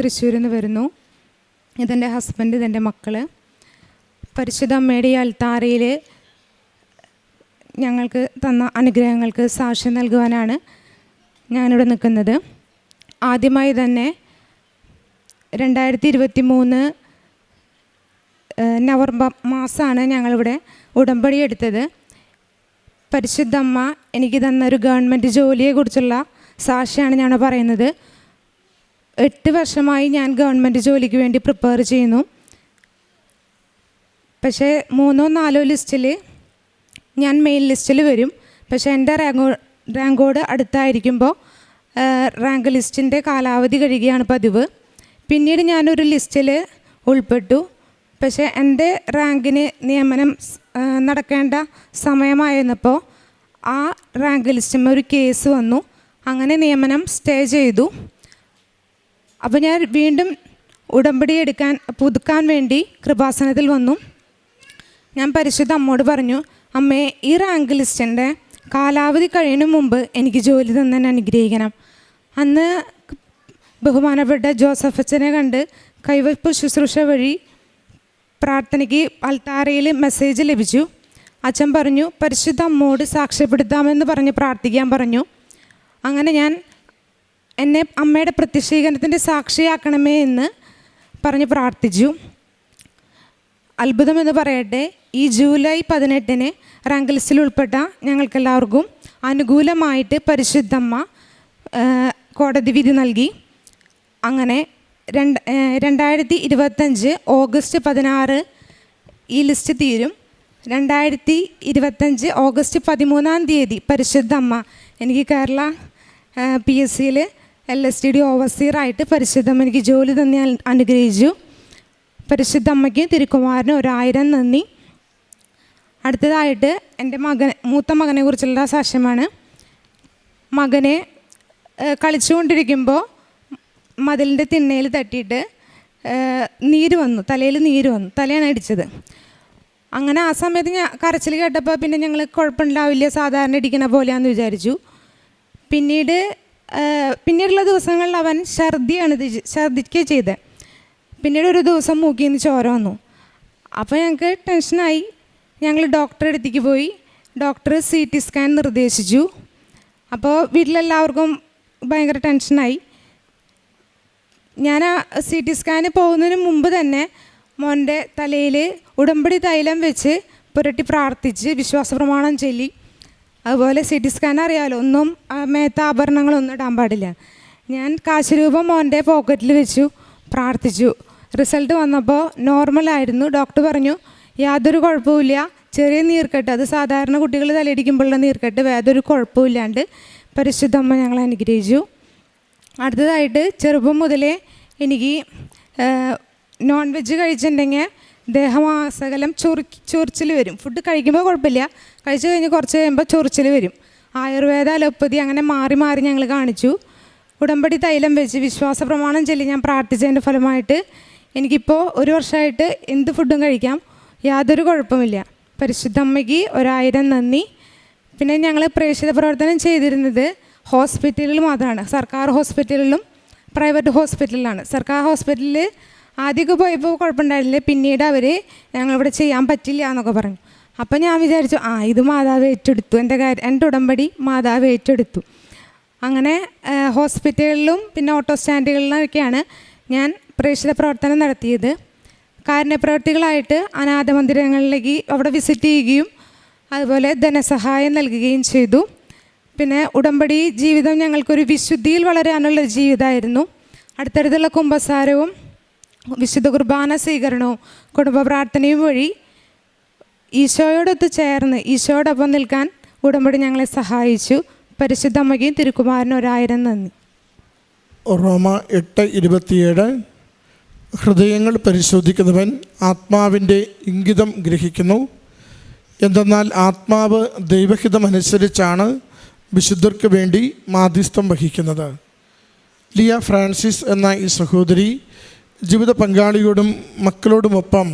തൃശ്ശൂരിൽ നിന്ന് വരുന്നു. ഇതെന്റെ ഹസ്ബൻഡ് ഇതെന്റെ മക്കൾ പരിശുദ്ധ അമ്മയുടെ ഈ ഞങ്ങൾക്ക് തന്ന അനുഗ്രഹങ്ങൾക്ക് സാക്ഷ്യം നൽകുവാനാണ് ഞാനിവിടെ നിൽക്കുന്നത്. ആദ്യമായി തന്നെ രണ്ടായിരത്തി ഇരുപത്തി മൂന്ന് നവംബർ മാസമാണ് ഞങ്ങളിവിടെ ഉടമ്പടി എടുത്തത്. പരിശുദ്ധമ്മ എനിക്ക് തന്ന ഒരു ഗവൺമെന്റ് ജോലിയെക്കുറിച്ചുള്ള സാക്ഷിയാണ് ഞാൻ പറയുന്നത്. എട്ട് വർഷമായി ഞാൻ ഗവൺമെന്റ് ജോലിക്ക് വേണ്ടി പ്രിപ്പയർ ചെയ്യുന്നു. പക്ഷേ മൂന്നോ നാലോ ലിസ്റ്റിൽ ഞാൻ മെയിൻ ലിസ്റ്റിൽ വരും. പക്ഷേ എന്റെ റാങ്കോ റാങ്കോട് അടുത്തായിരിക്കുമ്പോൾ റാങ്ക് ലിസ്റ്റിന്റെ കാലാവധി കഴിയുകയാണ് പതിവ്. പിന്നീട് ഞാനൊരു ലിസ്റ്റിൽ ഉൾപ്പെട്ടു. പക്ഷേ എന്റെ റാങ്കിന് നിയമനം നടക്കേണ്ട സമയമായിരുന്നപ്പോൾ ആ റാങ്ക് ലിസ്റ്റിൽ ഒരു കേസ് വന്നു. അങ്ങനെ നിയമനം സ്റ്റേ ചെയ്തു. അപ്പോൾ ഞാൻ വീണ്ടും ഉടമ്പടി എടുക്കാൻ പുതുക്കാൻ വേണ്ടി കൃപാസനത്തിൽ വന്നു. ഞാൻ പരിശുദ്ധ അമ്മോട് പറഞ്ഞു അമ്മേ ഈ റാങ്ക് ലിസ്റ്റിന്റെ കാലാവധി കഴിയുന്ന മുമ്പ് എനിക്ക് ജോലി തന്നെ അനുഗ്രഹിക്കണം. അന്ന് ബഹുമാനപ്പെട്ട ജോസഫ് അച്ഛനെ കണ്ട് കൈവയ്പ് ശുശ്രൂഷ വഴി പ്രാർത്ഥനയ്ക്ക് അൽത്താരയിൽ മെസ്സേജ് ലഭിച്ചു. അച്ഛൻ പറഞ്ഞു പരിശുദ്ധ അമ്മോട് സാക്ഷ്യപ്പെടുത്താമെന്ന് പറഞ്ഞ് പ്രാർത്ഥിക്കാൻ പറഞ്ഞു. അങ്ങനെ ഞാൻ എന്നെ അമ്മയുടെ പ്രത്യക്ഷീകരണത്തിന്റെ സാക്ഷിയാക്കണമേ എന്ന് പറഞ്ഞ് പ്രാർത്ഥിച്ചു. അത്ഭുതമെന്ന് പറയട്ടെ ഈ ജൂലൈ പതിനെട്ടിന് റാങ്കിൽസിൽ ഉൾപ്പെട്ട ഞങ്ങൾക്കെല്ലാവർക്കും അനുകൂലമായിട്ട് പരിശുദ്ധമ്മ കോടതി വിധി നൽകി. അങ്ങനെ രണ്ട് രണ്ടായിരത്തി ഇരുപത്തഞ്ച് ഓഗസ്റ്റ് പതിനാറ് ഈ ലിസ്റ്റ് തീരും. രണ്ടായിരത്തി ഇരുപത്തഞ്ച് ഓഗസ്റ്റ് പതിമൂന്നാം തീയതി പരിശുദ്ധ അമ്മ എനിക്ക് കേരള പി എസ് സിയിൽ എൽ എസ് ടി ഡി ഓവർസീറായിട്ട് പരിശുദ്ധം എനിക്ക് ജോലി തന്നെ അനുഗ്രഹിച്ചു. പരിശുദ്ധ അമ്മയ്ക്ക് തിരുക്കുമാരന് ഒരായിരം നന്ദി. അടുത്തതായിട്ട് എന്റെ മകൻ മൂത്ത മകനെ കുറിച്ചുള്ള സാക്ഷ്യമാണ്. മകനെ കളിച്ചുകൊണ്ടിരിക്കുമ്പോൾ മതിലിന്റെ തിണ്ണയിൽ തട്ടിയിട്ട് നീര് വന്നു തലയിൽ നീര് വന്നു തലയാണ് അടിച്ചത്. അങ്ങനെ ആ സമയത്ത് ഞാൻ കരച്ചിൽ കേട്ടപ്പോൾ പിന്നെ ഞങ്ങൾ കുഴപ്പമുണ്ടാവില്ല സാധാരണ ഇടിക്കണ പോലെയാണെന്ന് വിചാരിച്ചു. പിന്നീട് പിന്നീടുള്ള ദിവസങ്ങളിൽ അവൻ ഛർദിയാണ് ഇത് ഛർദിക്കുക ചെയ്തത് പിന്നീട് ഒരു ദിവസം മൂക്കിൽ നിന്ന് ചോര വന്നു. അപ്പോൾ ഞങ്ങൾക്ക് ടെൻഷനായി ഞങ്ങൾ ഡോക്ടറെ അടുത്തേക്ക് പോയി. ഡോക്ടർ സി ടി സ്കാൻ നിർദ്ദേശിച്ചു. അപ്പോൾ വീട്ടിലെല്ലാവർക്കും ഭയങ്കര ടെൻഷനായി. ഞാൻ ആ സി ടി സ്കാന് പോകുന്നതിന് മുമ്പ് തന്നെ മോന്റെ തലയിൽ ഉടമ്പടി തൈലം വെച്ച് പുരട്ടി പ്രാർത്ഥിച്ച് വിശ്വാസ പ്രമാണം ചൊല്ലി അതുപോലെ സി ടി സ്കാൻ അറിയാമല്ലോ ഒന്നും മേത്ത ആഭരണങ്ങളൊന്നും ഇടാൻ പാടില്ല. ഞാൻ കാശ് രൂപം മോന്റെ പോക്കറ്റിൽ വെച്ചു പ്രാർത്ഥിച്ചു. റിസൾട്ട് വന്നപ്പോൾ നോർമലായിരുന്നു ഡോക്ടർ പറഞ്ഞു യാതൊരു കുഴപ്പമില്ല ചെറിയ നീർക്കെട്ട് അത് സാധാരണ കുട്ടികൾ തലയിടിക്കുമ്പോഴുള്ള നീർക്കെട്ട് വേറൊരു കുഴപ്പമില്ലാണ്ട് പരിശുദ്ധമ്മ ഞങ്ങൾ അനുഗ്രഹിച്ചു. അടുത്തതായിട്ട് ചെറുപ്പം മുതലേ എനിക്ക് നോൺ വെജ് കഴിച്ചിട്ടുണ്ടെങ്കിൽ ദേഹമാസകലം ചൊറി ചൊറിച്ചിൽ വരും. ഫുഡ് കഴിക്കുമ്പോൾ കുഴപ്പമില്ല. കഴിച്ചു കഴിഞ്ഞ് കുറച്ച് കഴിയുമ്പോൾ ചൊറിച്ചിൽ വരും. ആയുർവേദ അലോപ്പതി അങ്ങനെ മാറി മാറി ഞങ്ങൾ കാണിച്ചു. ഉടമ്പടി തൈലം വെച്ച് വിശ്വാസ പ്രമാണം ചൊല്ലി ഞാൻ പ്രാർത്ഥിച്ചതിന്റെ ഫലമായിട്ട് എനിക്കിപ്പോൾ ഒരു വർഷമായിട്ട് എന്ത് ഫുഡും കഴിക്കാം. യാതൊരു കുഴപ്പമില്ല. പരിശുദ്ധമ്മയ്ക്ക് ഒരായിരം നന്ദി. പിന്നെ ഞങ്ങൾ പ്രേക്ഷിത പ്രവർത്തനം ചെയ്തിരുന്നത് ഹോസ്പിറ്റലിൽ മാത്രമാണ് സർക്കാർ ഹോസ്പിറ്റലിലും പ്രൈവറ്റ് ഹോസ്പിറ്റലിലാണ്. സർക്കാർ ഹോസ്പിറ്റലിൽ ആദ്യമൊക്കെ പോയപ്പോൾ കുഴപ്പമുണ്ടായില്ല പിന്നീട് അവർ ഞങ്ങളിവിടെ ചെയ്യാൻ പറ്റില്ല എന്നൊക്കെ പറഞ്ഞു. അപ്പം ഞാൻ വിചാരിച്ചു ആ ഇത് മാതാവ് ഏറ്റെടുത്തു. എന്റെ കാര്യം എന്റെ ഉടമ്പടി മാതാവ് ഏറ്റെടുത്തു. അങ്ങനെ ഹോസ്പിറ്റലിലും പിന്നെ ഓട്ടോ സ്റ്റാൻഡുകളിലൊക്കെയാണ് ഞാൻ പ്രേക്ഷിത പ്രവർത്തനം നടത്തിയത്. കാരുണ്യപ്രവർത്തികളായിട്ട് അനാഥ മന്ദിരങ്ങളിലേക്ക് അവിടെ വിസിറ്റ് ചെയ്യുകയും അതുപോലെ ധനസഹായം നൽകുകയും ചെയ്തു. പിന്നെ ഉടമ്പടി ജീവിതം ഞങ്ങൾക്കൊരു വിശുദ്ധിയിൽ വളരാനുള്ള ജീവിതമായിരുന്നു. അടുത്തടുത്തുള്ള കുംഭസാരവും വിശുദ്ധ കുർബാന സ്വീകരണവും കുടുംബ പ്രാർത്ഥനയും വഴി ഈശോയോടൊത്ത് ചേർന്ന് ഈശോയോടൊപ്പം നിൽക്കാൻ ഉടമ്പടി ഞങ്ങളെ സഹായിച്ചു. പരിശുദ്ധ അമ്മയ്ക്കും തിരുക്കുമാരനും ഒരായിരം നന്ദി. റോമ എട്ട് ഇരുപത്തിയേഴ്. ഹൃദയങ്ങൾ പരിശോധിക്കുന്നവൻ ആത്മാവിന്റെ ഇംഗിതം ഗ്രഹിക്കുന്നു. എന്തെന്നാൽ ആത്മാവ് ദൈവഹിതമനുസരിച്ചാണ് വിശുദ്ധർക്ക് വേണ്ടി മാധ്യസ്ഥം വഹിക്കുന്നത്. ലിയ ഫ്രാൻസിസ് എന്ന ഈ സഹോദരി ജീവിത പങ്കാളിയോടും മക്കളോടുമൊപ്പം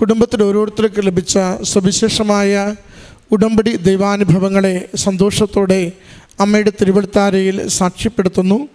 കുടുംബത്തിൽ ഓരോരുത്തർക്ക് ലഭിച്ച സവിശേഷമായ ഉടമ്പടി ദൈവാനുഭവങ്ങളെ സന്തോഷത്തോടെ അമ്മയുടെ തിരുവഴുത്താരയിൽ സാക്ഷ്യപ്പെടുത്തുന്നു.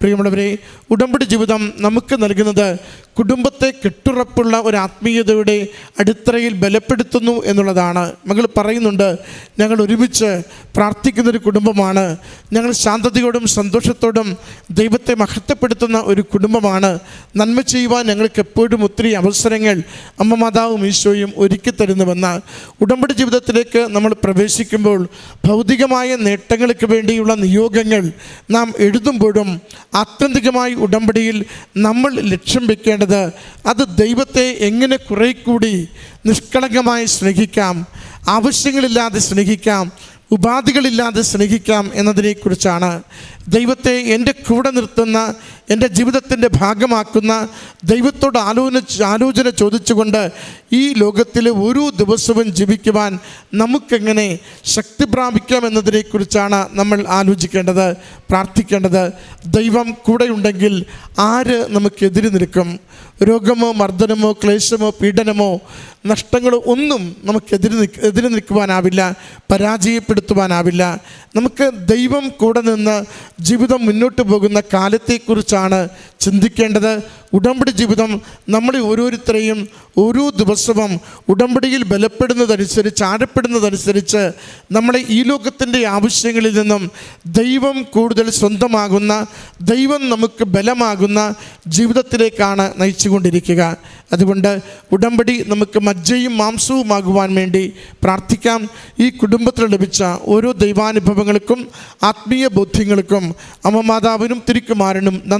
പ്രിയമുള്ളവരെ ഉടമ്പടി ജീവിതം നമുക്ക് നൽകുന്നത് കുടുംബത്തെ കെട്ടുറപ്പുള്ള ഒരു ആത്മീയതയുടെ അടിത്തറയിൽ ബലപ്പെടുത്തുന്നു എന്നുള്ളതാണ്. മകൾ പറയുന്നുണ്ട് ഞങ്ങൾ ഒരുമിച്ച് പ്രാർത്ഥിക്കുന്നൊരു കുടുംബമാണ്. ഞങ്ങൾ ശാന്തതയോടും സന്തോഷത്തോടും ദൈവത്തെ മഹത്വപ്പെടുത്തുന്ന ഒരു കുടുംബമാണ്. നന്മ ചെയ്യുവാൻ ഞങ്ങൾക്ക് എപ്പോഴും ഒത്തിരി അവസരങ്ങൾ അമ്മ മാതാവും ഈശോയും ഒരുക്കി തരുന്നുവെന്ന്. ഉടമ്പടി ജീവിതത്തിലേക്ക് നമ്മൾ പ്രവേശിക്കുമ്പോൾ ഭൗതികമായ നേട്ടങ്ങൾക്ക് വേണ്ടിയുള്ള നിയോഗങ്ങൾ നാം എഴുതുമ്പോഴും ആത്യന്തികമായി ഉടമ്പടിയിൽ നമ്മൾ ലക്ഷ്യം വെക്കേണ്ടത് അത് ദൈവത്തെ എങ്ങനെ കുറെ കൂടി നിഷ്കളങ്കമായി സ്നേഹിക്കാം ആവശ്യങ്ങളില്ലാതെ സ്നേഹിക്കാം ഉപാധികളില്ലാതെ സ്നേഹിക്കാം എന്നതിനെക്കുറിച്ചാണ്. ദൈവത്തെ എന്റെ കൂടെ നിർത്തുന്ന എന്റെ ജീവിതത്തിന്റെ ഭാഗമാക്കുന്ന ദൈവത്തോട് ആലോചന ആലോചന ചോദിച്ചുകൊണ്ട് ഈ ലോകത്തിൽ ഓരോ ദിവസവും ജീവിക്കുവാൻ നമുക്കെങ്ങനെ ശക്തി പ്രാപിക്കാം എന്നതിനെക്കുറിച്ചാണ് നമ്മൾ ആലോചിക്കേണ്ടത് പ്രാർത്ഥിക്കേണ്ടത്. ദൈവം കൂടെയുണ്ടെങ്കിൽ ആര് നമുക്കെതിരെ നിൽക്കും? രോഗമോ മർദ്ദനമോ ക്ലേശമോ പീഡനമോ നഷ്ടങ്ങളോ ഒന്നും നമുക്കെതിരെ നിൽക്ക എതിരെ നിൽക്കുവാനാവില്ല പരാജയപ്പെടുത്തുവാനാവില്ല. നമുക്ക് ദൈവം കൂടെ നിന്ന് ജീവിതം മുന്നോട്ട് പോകുന്ന കാലത്തെക്കുറിച്ചാണ് ചിന്തിക്കേണ്ടത്. ഉടമ്പടി ജീവിതം നമ്മളെ ഓരോരുത്തരെയും ഓരോ ദിവസവും ഉടമ്പടിയിൽ ബലപ്പെടുന്നതനുസരിച്ച് ആഴപ്പെടുന്നതനുസരിച്ച് നമ്മളെ ഈ ലോകത്തിന്റെ ആവശ്യങ്ങളിൽ നിന്നും ദൈവം കൂടുതൽ സ്വന്തമാകുന്ന ദൈവം നമുക്ക് ബലമാകുന്ന ജീവിതത്തിലേക്കാണ് നയിച്ചുകൊണ്ടിരിക്കുക. അതുകൊണ്ട് ഉടമ്പടി നമുക്ക് മജ്ജയും മാംസവുമാകുവാൻ വേണ്ടി പ്രാർത്ഥിക്കാം. ഈ കുടുംബത്തിൽ ലഭിച്ച ഓരോ ദൈവാനുഭവങ്ങൾക്കും ആത്മീയ ബോധ്യങ്ങൾക്കും അമ്മമാതാവിനും മാതാവിനും തിരുക്കുമാരനും